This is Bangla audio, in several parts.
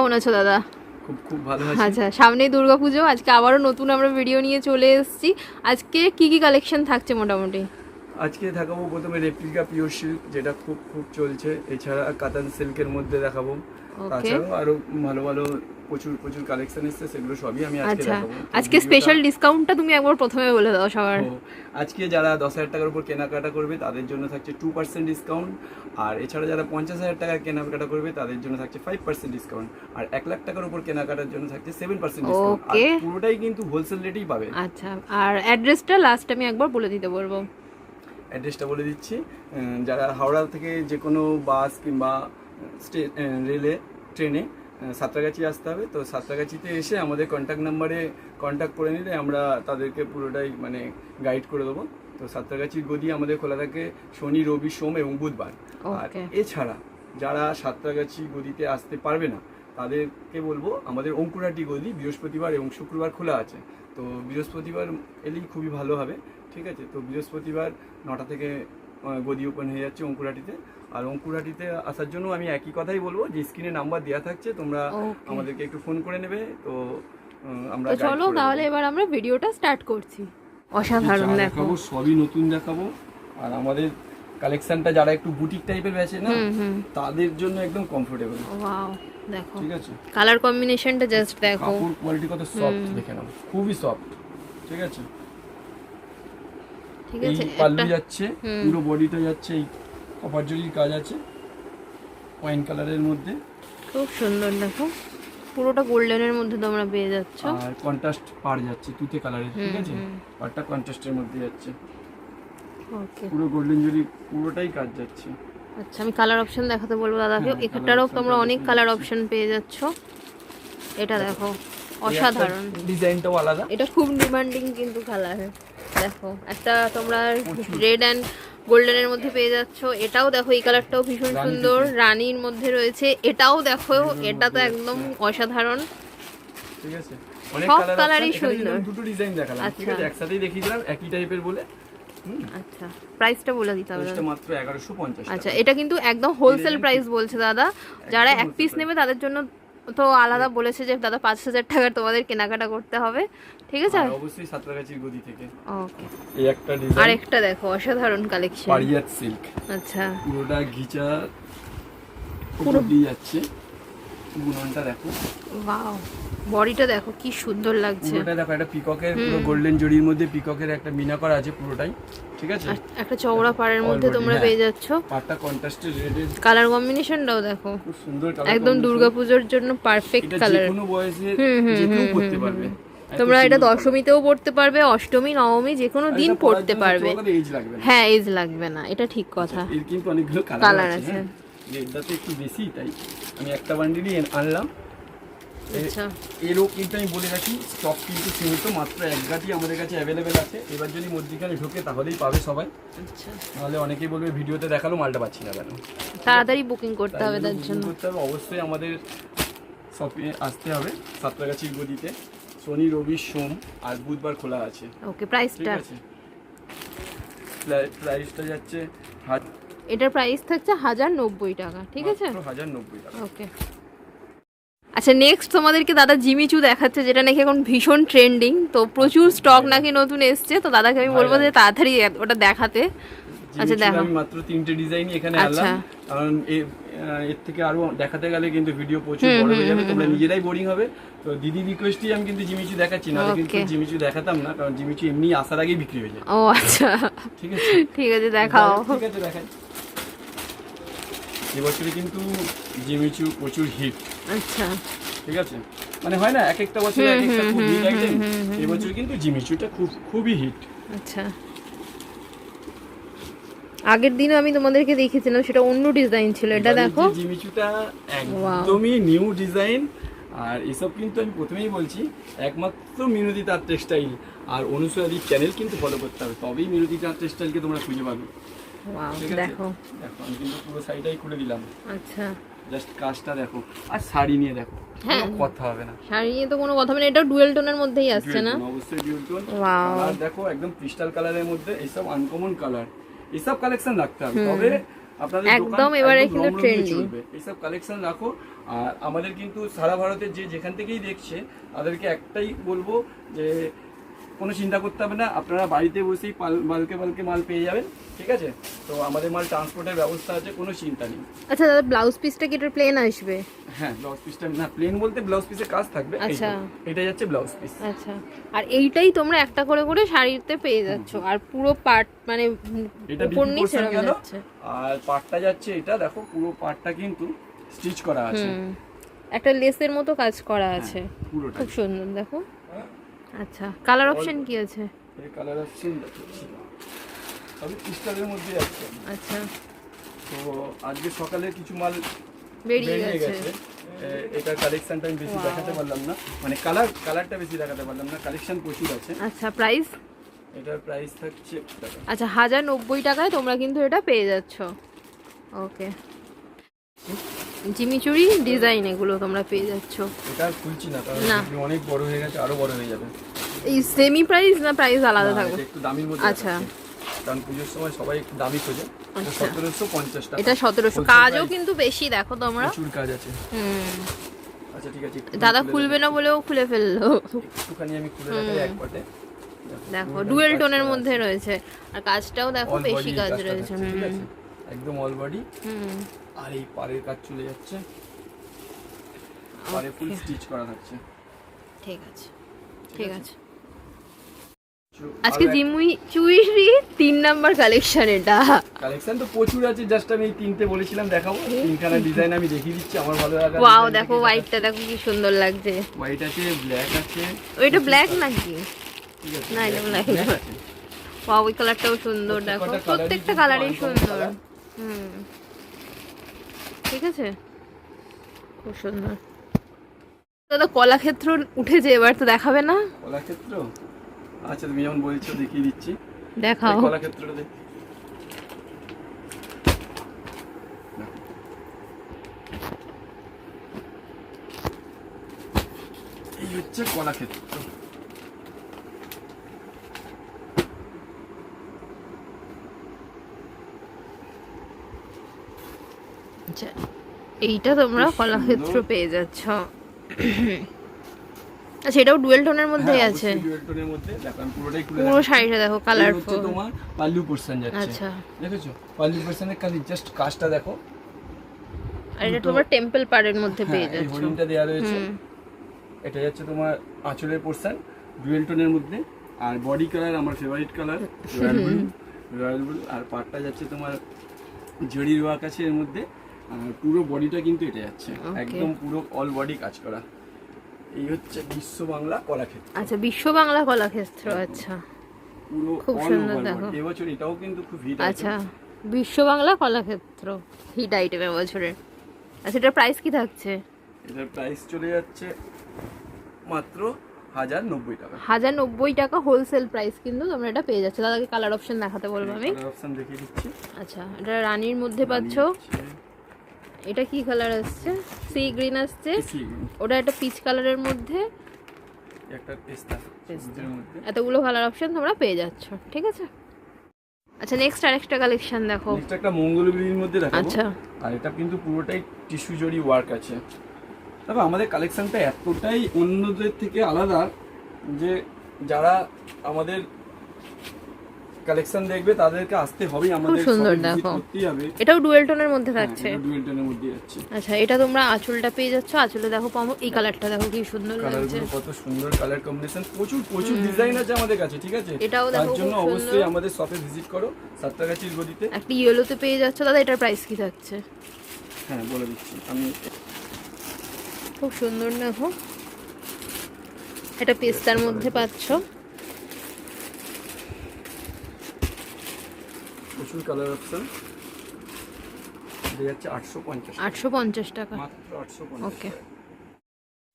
কেমন আছো দাদা? খুব খুব ভালো আছি। আচ্ছা সামনেই দুর্গাপুজো আজকে আবারও নতুন আমরা ভিডিও নিয়ে চলে এসেছি। আজকে কি কি কালেকশন থাকছে মোটামুটি? আজকে দেখাবো প্রথমে রেপ্লিকা পিওর সিল্ক যেটা খুব খুব চলছে। এছাড়া কাতান সিল্কের মধ্যে দেখাবো। তাছাড়াও আরও ভালো ভালো প্রচুর প্রচুর কালেকশন এসছে সেগুলো সবই আমি আজকে আচ্ছা দেখাবো। আজকে স্পেশাল ডিসকাউন্টটা তুমি একবার প্রথমে বলে দাও সবার। আজকে যারা দশ হাজার টাকার উপর কেনাকাটা করবে তাদের জন্য থাকছে টু পার্সেন্ট ডিসকাউন্ট আর এছাড়া যারা পঞ্চাশ হাজার টাকা কেনাকাটা করবে তাদের জন্য থাকছে ফাইভ পার্সেন্ট ডিসকাউন্ট আর এক লাখ টাকার উপর কেনাকাটার জন্য থাকছে সেভেন পার্সেন্ট ডিসকাউন্ট পুরোটাই কিন্তু হোলসেল রেটেই পাবে। আচ্ছা আর অ্যাড্রেসটা লাস্ট আমি একবার বলে দিতে বলব। অ্যাড্রেসটা বলে দিচ্ছি। যারা হাওড়া থেকে যে কোনো বাস কিংবা রেলে ট্রেনে সাঁতরাগাছি আসতে হবে। তো সাঁতরাগাছিতে এসে আমাদের কন্ট্যাক্ট নাম্বারে কন্ট্যাক্ট করে নিলে আমরা তাদেরকে পুরোটাই মানে গাইড করে দেবো। তো সাঁতরাগাছির গদি আমাদের খোলা থাকে শনি রবি সোম এবং বুধবার। আর এছাড়া যারা সাঁতরাগাছি গদিতে আসতে পারবে না তাদেরকে বলব আমাদের অঙ্কুরাটি গদি বৃহস্পতিবার এবং শুক্রবার খোলা আছে। তো বৃহস্পতিবার এলেই খুবই ভালো হবে ঠিক আছে? তো বৃহস্পতিবার নটা থেকে গদি ওপেন হয়ে যাচ্ছে অঙ্কুরাটিতে। আর অঙ্কুরাটিতে আসার জন্য আমি একই কথাই বলব যে স্ক্রিনে নাম্বার দেওয়া থাকছে তোমরা আমাদেরকে একটু ফোন করে নেবে তো আমরা চলো তাহলে এবার আমরা ভিডিওটা স্টার্ট করছি। অসাধারণ দেখো। দেখাবো সবই নতুন দেখাবো। আর আমাদের কালেকশনটা যারা একটু বুটিক টাইপের বেছে না তাদের জন্য একদম কমফোর্টেবল ওয়াও দেখো। ঠিক আছে? কালার কম্বিনেশনটা জাস্ট দেখো। কাপড় কোয়ালিটি কত সফট দেখে নাও খুবই সফট ঠিক আছে? ঠিক আছে পাল্লু যাচ্ছে পুরো বডিটা যাচ্ছে এই কপার জরির কাজ আছে ওয়াইন কালারের মধ্যে। খুব সুন্দর দেখো। পুরোটা গোল্ডেনের মধ্যে তোমরা পেয়ে যাচ্ছ। আর কন্ট্রাস্ট পার যাচ্ছে তুতে কালারের ঠিক আছে। পারটা কন্ট্রাস্টের মধ্যে যাচ্ছে। ওকে পুরো গোল্ডেন জরি পুরোটাই কাজ যাচ্ছে। আচ্ছা আমি কালার অপশন দেখাতে বলব দাদাকে হ্যাঁ, এখানটারও তোমরা অনেক কালার অপশন পেয়ে যাচ্ছ। এটা দেখো। অসাধারণ। ডিজাইনটাও আলাদা। এটা খুব ডিমান্ডিং কিন্তু কালার দেখো একটা তোমরা। রেড অ্যান্ড গোল্ডেনের মধ্যে পেয়ে যাচ্ছ। এটাও দেখো এই কালারটাও ভীষণ সুন্দর। রানীর মধ্যে রয়েছে। এটাও দেখো এটা তো একদম অসাধারণ। ঠিক আছে? সব কালার colour-ই আছে এখানে কিন্তু সুন্দর। দুটো ডিজাইন দেখালাম। ঠিক আচ্ছা। আছে একসাথেই দেখিয়ে দিলাম একই টাইপের বলে। আচ্ছা প্রাইসটা বলে দিতে হবে। মাত্র আচ্ছা এটা কিন্তু একদম হোলসেল প্রাইস বলছে দাদা। যারা এক পিস নেবে তাদের জন্য তো আলাদা বলেছে যে দাদা পাঁচ হাজার টাকা তোমাদের কেনাকাটা করতে হবে। ঠিক আছে? অবশ্যই সাঁতরাগাছির গদি থেকে। ওকে। এই একটা ডিজাইন আরেকটা দেখো অসাধারণ কালেকশন পারিয়াত সিল্ক আচ্ছা। পুরোটা ঘিচা পুরো- পুরো দিয়ে যাচ্ছে। বুননটা দেখো। ওয়াও বডিটা দেখো কি সুন্দর লাগছে। পুরোটা দেখো একটা পিককের পুরো গোল্ডেন জরির মধ্যে পিককের একটা মিনা করা আছে পুরোটাই ঠিক আছে? একটা চওড়া পাড়ের মধ্যে তোমরা হ্যাঁ। পেয়ে যাচ্ছ। রেডের কালার কম্বিনেশনটাও দেখো। খুব সুন্দর colour একদম। দুর্গাপুজোর জন্য পারফেক্ট এটা যে কালার কোনো বয়সে যে কেউ পড়তে পারবে। তোমরা এটা দশমীতেও পড়তে পারবে অষ্টমী নবমী যে কোনো দিন পড়তে পারবে। হ্যাঁ এজ লাগবে না এটা ঠিক কথা। এর কিন্তু অনেকগুলো কালার আছে। হ্যাঁ। রেডটাতে একটু বেশি তাই আমি একটা বান্ডিলই আনলাম। আচ্ছা। এরও কিন্তু আমি বলে রাখি স্টক কিন্তু সীমিত মাত্র এক গাটি আমাদের কাছে অ্যাভেলেবেল আছে। এবার যদি মধ্যিখানে ঢোকে তাহলেই পাবে সবাই। আচ্ছা। নাহলে অনেকেই বলবে ভিডিওতে দেখাল মালটা পাচ্ছি না কেন? তাড়াতাড়ি বুকিং করতে হবে তার জন্য। করতে হবে। অবশ্যই আমাদের শপে আসতে হবে সাতটাগাছির গদিতে। শনি রবি সোম আর বুধবার খোলা আছে। ওকে ঠিক প্রাইসটা আছে প্রাইসটা যাচ্ছে হাজার এটার প্রাইস থাকছে হাজার নব্বই টাকা ঠিক আছে? হাজার নব্বই টাকা। ওকে আচ্ছা নেক্সট তোমাদেরকে দাদা জিমিচু দেখাচ্ছে যেটা নাকি এখন ভীষণ ট্রেন্ডিং তো প্রচুর স্টক নাকি নতুন এসছে তো দাদাকে আমি বলব যে তাড়াতাড়ি ওটা দেখাতে। আচ্ছা, দেখো। মাত্র তিনটে ডিজাইনই এখানে আচ্ছা। আনলাম কারণ এর থেকে আরও দেখাতে গেলে কিন্তু ভিডিও প্রচুর বড় হয়ে যাবে তোমরা নিজেরাই বোরিং হবে। তো দিদি রিকোয়েস্টই আমি কিন্তু জিমিচু দেখাচ্ছি না কিন্তু. জিমিচু দেখাতাম না কারণ জিমিচু এমনি আসার আগেই বিক্রি হয়ে যায়। ও আচ্ছা। ঠিক আছে? ঠিক আছে দেখাও। ঠিক আছে দেখাই। এবছরে কিন্তু জিমিচু প্রচুর হিট আচ্ছা। ঠিক আছে? মানে হয় না এক একটা বছরে এক একটা খুব হিট আইটেম এবছর কিন্তু জিমিচুটা খুব খুবই হিট আচ্ছা। আগের দিনও আমি তোমাদেরকে দেখেছিলাম সেটা অন্য ডিজাইন ছিল এটা দেখো। জিমিচুটা একদমই নিউ ডিজাইন আর এসব কিন্তু আমি প্রথমেই বলছি একমাত্র মিনতি তার টেক্সটাইল আর অনুসূয়াদির চ্যানেল কিন্তু ফলো করতে হবে তবেই মিনতি তার টেক্সটাইলকে তোমরা খুঁজে পাবে। ওয়াও দেখো। দেখো আমি কিন্তু পুরো শাড়িটাই খুলে দিলাম। আচ্ছা। জাস্ট কাজটা দেখো আর শাড়ি নিয়ে দেখো হ্যাঁ। কথা হবে না। শাড়ি নিয়ে তো কোনো কথা মানে এটাও ডুয়েল টোনের মধ্যেই আসছে না? অবশ্যই ডিউল টোন Wow. আর দেখো একদম ক্রিস্টাল কালারের মধ্যে এইসব আনকমন কালার এইসব কালেকশন রাখতে হবে। তবে আপনাদের একদম এবারে কিন্তু রমরমিয়ে চলবে। এইসব কালেকশন রাখো। আর আমাদের কিন্তু সারা ভারতে যে যেখান থেকেই দেখছে তাদেরকে একটাই বলব যে কোনো চিন্তা করতে হবে না আপনারা বাড়িতে বসেই বালকে বালকে মাল পেয়ে যাবেন ঠিক আছে? তো আমাদের মাল ট্রান্সপোর্টের ব্যবস্থা আছে কোনো চিন্তা নেই। আচ্ছা দাদা ব্লাউজ পিসটা কি এটা প্লেন আসবে? হ্যাঁ ব্লাউজ পিসটা না প্লেন বলতে ব্লাউজ পিসের কাজ থাকবে আচ্ছা। এটা যাচ্ছে ব্লাউজ পিস আচ্ছা। আর এইটাই তোমরা একটা করে করে শাড়িতে পেয়ে যাচ্ছ আর পুরো পার্ট মানে এটা উপর নিচ যাচ্ছে। আর পার্টটা যাচ্ছে এটা দেখো পুরো পার্টটা কিন্তু স্টিচ করা আছে। একটা লেসের মতো কাজ করা আছে। পুরোটা খুব সুন্দর দেখো। আচ্ছা কালার অপশন কি আছে? এই কালার অপশন তবে ক্রিস্টালের মধ্যে যাচ্ছে আচ্ছা। তো আজকে সকালে কিছু মাল বেরিয়ে গেছে। গেছে। এ- এটার কালেকশনটা আমি বেশি দেখাতে পারলাম না। মানে কালার কালারটা বেশি দেখাতে পারলাম না। কালেকশন প্রচুর আছে। আচ্ছা প্রাইস এটার প্রাইস থাকছে আচ্ছা হাজার নব্বই টাকায় তোমরা কিন্তু এটা পেয়ে যাচ্ছ। ওকে জিমিচুরি ডিজাইন এগুলো তোমরা পেয়ে যাচ্ছ। এটা খুলছি না কারণ। অনেক বড় হয়ে গেছে আরও বড় হয়ে যাবে। এই সেমি প্রাইস না প্রাইস আলাদা থাকবে একটু দামির মধ্যে আচ্ছা। কারণ পুজোর সময় সবাই একটু দামি খোঁজে। আচ্ছা। সতেরোশো পঞ্চাশ টাকা। এটা সতেরোশো। কাজও কিন্তু বেশি দেখো তোমরা। প্রচুর কাজ আছে। হুম। আচ্ছা ঠিক আছে দাদা খুলবে না বলেও খুলে ফেলল। একটুখানি আমি খুলে দেখাই এক পাটে। দেখো ডুয়েল টোনের মধ্যে রয়েছে। আর কাজটাও দেখো বেশি কাজ রয়েছে। হুম? একদম অল বডি আর এই পাড়ের কাজ চলে যাচ্ছে। পাড়ে ফুল স্টিচ করা থাকছে। ঠিক আছে। ঠিক আছে? আজকে জিমুই চুইরি তিন নাম্বার কালেকশন এটা। কালেকশন তো প্রচুর আছে জাস্ট আমি এই তিনটে বলেছিলাম দেখাবো। তিনখানা ডিজাইন আমি দেখিয়ে দিচ্ছি আমার ভালো লাগা ওয়াও দেখো হোয়াইটটা দেখো কি সুন্দর লাগছে। হোয়াইট আছে ব্ল্যাক আছে। ওইটা ব্ল্যাক নাকি? ঠিক আছে না, এটা না। ওয়াও ওই কালারটাও সুন্দর দেখো প্রত্যেকটা কালারই সুন্দর। হুম। ঠিক আছে? খুব সুন্দর। দাদা কলাক্ষেত্র উঠেছে এবার তো দেখাবে না? কলাক্ষেত্র? আচ্ছা তুমি যেমন বলছো দেখিয়ে দিচ্ছি। দেখাও। কলাক্ষেত্রটা দেখ। হচ্ছে কলাক্ষেত্র। আচ্ছা এইটা তোমরা কলাক্ষেত্র পেয়ে যাচ্ছ। আচ্ছা এটাও ডুয়েল টোনের মধ্যেই হ্যাঁ, আছে। অবশ্যই dual মধ্যে। দেখো পুরোটাই খুলে পুরো শাড়িটা দেখো এই কালারফুল তোমার পাল্লু পোর্শন যাচ্ছে। আচ্ছা। দেখেছ? পাল্লু পোর্শনের খালি জাস্ট কাজটা দেখো। আর এটা তোমার টেম্পল পাড়ের মধ্যে পেয়ে হ্যাঁ, এই যাচ্ছ। হোর্ডিংটা দেওয়া রয়েছে। এটা যাচ্ছে তোমার আঁচলের পোর্শন ডুয়েল টোনের মধ্যে। আর বডি কালার আমার favourite colour royal blue royal blue আর পাটটা যাচ্ছে তোমার জরির ওয়ার্ক আছে এর মধ্যে। আর পুরো বডিটা কিন্তু এটা যাচ্ছে। একদম পুরো অল বডি কাজ করা। এই হচ্ছে বিশ্ব বাংলা কলাক্ষেত্র। আচ্ছা বিশ্ব বাংলা কলাক্ষেত্র আচ্ছা। পুরো খুব সুন্দর দেখো। এবছর এটাও কিন্তু খুব হিট আচ্ছা বিশ্ব বাংলা কলাক্ষেত্র হিট আইটেম বছরের আচ্ছা এটার প্রাইস কি থাকছে? এটার প্রাইস চলে যাচ্ছে মাত্র হাজার নব্বই টাকা। হাজার নব্বই টাকা হোলসেল প্রাইস কিন্তু তোমরা এটা পেয়ে যাচ্ছ। দাদাকে কালার অপশন দেখাতে বলব আমি। অপশন দেখিয়ে দিচ্ছি। আচ্ছা এটা রানীর মধ্যে পাচ্ছ। এটা কি কালার আসছে? সি গ্রিন আসছে। ওটা একটা পিচ কালারের মধ্যে। একটা পেস্তা পেস্তা। মধ্যে। এতগুলো কালার অপশন তোমরা পেয়ে যাচ্ছ ঠিক আছে? আচ্ছা নেক্সট আরেকটা কালেকশন দেখো। নেক্সট একটা মঙ্গলবিরির মধ্যে দেখাবো। আচ্ছা। আর এটা কিন্তু পুরোটাই টিস্যু জড়ি ওয়ার্ক আছে। তবে আমাদের কালেকশনটা এতটাই অন্যদের থেকে আলাদা যে যারা আমাদের কালেকশন দেখবে তাদেরকে আসতে হবেই। আমাদের সুন্দর দেখো। এটাও ডুয়েল টোনের মধ্যে থাকছে। ডুয়েল টোনের মধ্যে যাচ্ছে। আচ্ছা এটা তোমরা আঁচলটা পেয়ে যাচ্ছ। আঁচলে দেখো পাবো এই কালারটা দেখো কি সুন্দর লাগছে। কত সুন্দর কালার কম্বিনেশন প্রচুর প্রচুর ডিজাইন আছে আমাদের কাছে ঠিক আছে? এটাও দেখো তার জন্য অবশ্যই আমাদের শপে ভিজিট করো সাতটাগাছির গদিতে। একটা ইয়েলোতে পেয়ে যাচ্ছ। দাদা এটার প্রাইস কি থাকছে? হ্যাঁ বলে দিচ্ছি। আমি খুব সুন্দর দেখো। এটা পেস্তার মধ্যে। পাচ্ছ। প্রচুর কালার অপশন যাচ্ছে আটশো পঞ্চাশ আটশো পঞ্চাশ টাকা। মাত্র আটশো পঞ্চাশ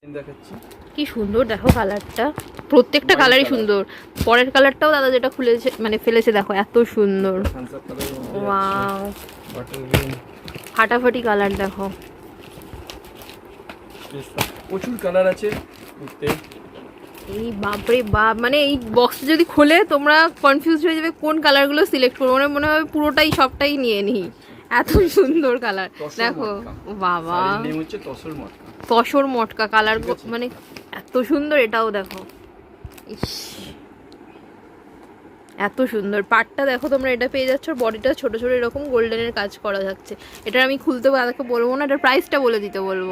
দেখাচ্ছি। কি সুন্দর দেখো কালারটা প্রত্যেকটা কালারই সুন্দর। পরের কালারটাও দাদা যেটা খুলেছে মানে ফেলেছে দেখো এত সুন্দর। ওয়াও ফাটাফাটি কালার দেখো। প্রচুর কালার আছে। এই বাপরে বাপ মানে এই বক্স যদি খোলে তোমরা কনফিউজ হয়ে যাবে কোন কালারগুলো সিলেক্ট করব। মানে মনে হবে পুরোটাই সবটাই নিয়ে নিই। এত সুন্দর কালার দেখো বাবা। তসর মটকা। কালার মানে এত সুন্দর এটাও দেখো। ইস। এত সুন্দর। পাটটা দেখো তোমরা এটা পেয়ে যাচ্ছ বডিটা ছোট ছোট এরকম গোল্ডেনের কাজ করা যাচ্ছে। এটা আমি খুলতে দাদাকে বলব না এটার প্রাইসটা বলে দিতে বলব।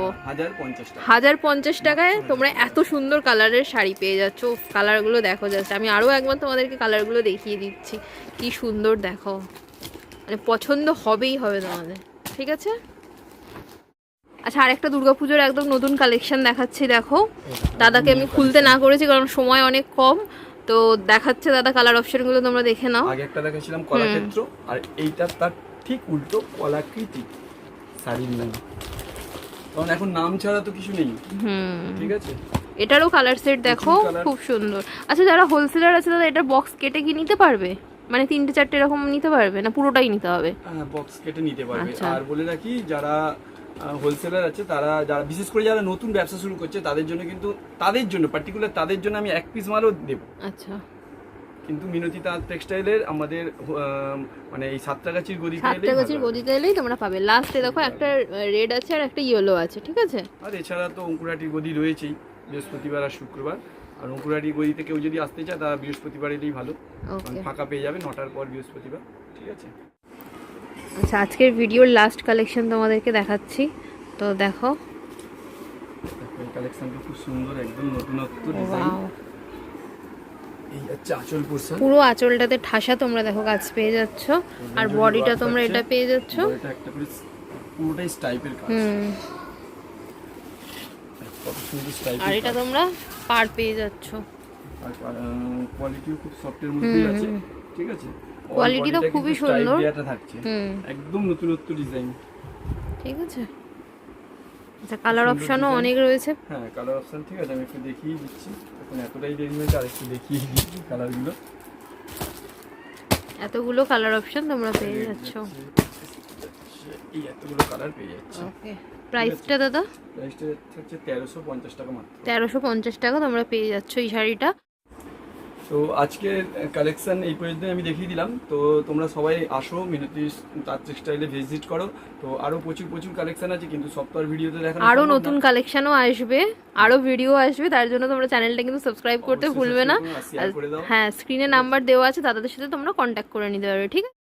হাজার পঞ্চাশ টাকায় তোমরা এত সুন্দর কালারের শাড়ি পেয়ে যাচ্ছ। কালারগুলো দেখো যাচ্ছে আমি আরও একবার তোমাদেরকে কালারগুলো দেখিয়ে দিচ্ছি। কি সুন্দর দেখো। মানে পছন্দ হবেই হবে তোমাদের। ঠিক আছে? আচ্ছা আর আরেকটা দুর্গাপুজোর একদম নতুন কালেকশন দেখাচ্ছি দেখো। দাদাকে আমি খুলতে না করেছি কারণ সময় অনেক কম। তো দেখাচ্ছে দাদা কালার অপশনগুলো তোমরা দেখে নাও। আগে একটা দেখাচ্ছিলাম কলাক্ষেত্র আর এইটা তার ঠিক উল্টো কলাকৃতি শাড়ির নাম। কারণ এখন নাম ছাড়া তো কিছু নেই। হুম। ঠিক আছে? এটারও কালার সেট দেখো খুব সুন্দর। আচ্ছা যারা হোলসেলার আছে দাদা এটা বক্স কেটে কি নিতে পারবে? মানে তিনটে চারটে এরকম নিতে পারবে না পুরোটাই নিতে হবে? হ্যাঁ বক্স কেটে নিতে পারবে। আচ্ছা। আর বলে রাখি যারা হোলসেলার আছে তারা যারা বিশেষ করে যারা নতুন ব্যবসা শুরু করছে তাদের জন্য কিন্তু তাদের জন্য পার্টিকুলার তাদের জন্য আমি এক পিস মালও দেবো। আচ্ছা। কিন্তু মিনতি তাঁত টেক্সটাইলের আমাদের মানে এই সাতটাগাছির গদিতে সাতটা এলেই গাছের ভালো। হবে। গদিতে এলেই তোমরা পাবে। লাস্টে দেখো একটা রেড আছে আর একটা ইয়েলো আছে ঠিক আছে? আর এছাড়া তো অঙ্কুরাটির গদি রয়েছেই বৃহস্পতিবার আর শুক্রবার। আর অঙ্কুরাটির গদিতে কেউ যদি আসতে চায় তারা বৃহস্পতিবার এলেই ভালো। কারণ ফাঁকা পেয়ে যাবে নটার পর বৃহস্পতিবার ঠিক আছে? আচ্ছা আজকের ভিডিওর লাস্ট কালেকশন তোমাদেরকে দেখাচ্ছি। তো দেখো। কালেকশনটা খুব সুন্দর একদম নতুনত্ব ডিজাইন পুরো আঁচলটাতে ঠাসা তোমরা দেখো কাজ পেয়ে যাচ্ছ। আর বডিটা তোমরা এটা পেয়ে যাচ্ছ। পুরোটাই স্টাইপের কাজ। আর এটা তোমরা পার পেয়ে যাচ্ছ। কোয়ালিটিও খুব সফটের মধ্যেই আছে। ঠিক আছে? Quality তো খুবই সুন্দর। দেওয়াটা থাকছে। হুম। একদম ডিজাইন ঠিক আছে। আচ্ছা কালার অপশনও অনেক রয়েছে। হ্যাঁ কালার অপশন ঠিক আছে আমি একটু দেখিয়ে দিচ্ছি। এখন এতটাই দেরি হয়েছে আর একটু দেখিয়ে দিচ্ছি কালারগুলো এতগুলো কালার অপশন তোমরা পেয়ে যাচ্ছ। এই এতগুলো কালার পেয়ে যাচ্ছে। ওকে। প্রাইসটা দাদা? প্রাইসটা হচ্ছে তেরোশো পঞ্চাশ টাকা মাত্র। তেরোশো পঞ্চাশ টাকা তোমরা পেয়ে যাচ্ছ এই শাড়িটা। তো আজকের কালেকশন এই পর্যন্ত আমি দেখিয়ে দিলাম। তো তোমরা সবাই আসো মিনতি তাঁত টেক্সটাইলে ভিজিট করো। তো আরও প্রচুর প্রচুর কালেকশন আছে কিন্তু সপ্তাহের ভিডিওতে দেখা আরও নতুন কালেকশনও আসবে আরও ভিডিও আসবে তার জন্য তোমরা চ্যানেলটা কিন্তু সাবস্ক্রাইব করতে ভুলবে না। হ্যাঁ স্ক্রিনে নাম্বার দেওয়া আছে তাদের সাথে তোমরা কন্ট্যাক্ট করে নিতে পারবে ঠিক আছে?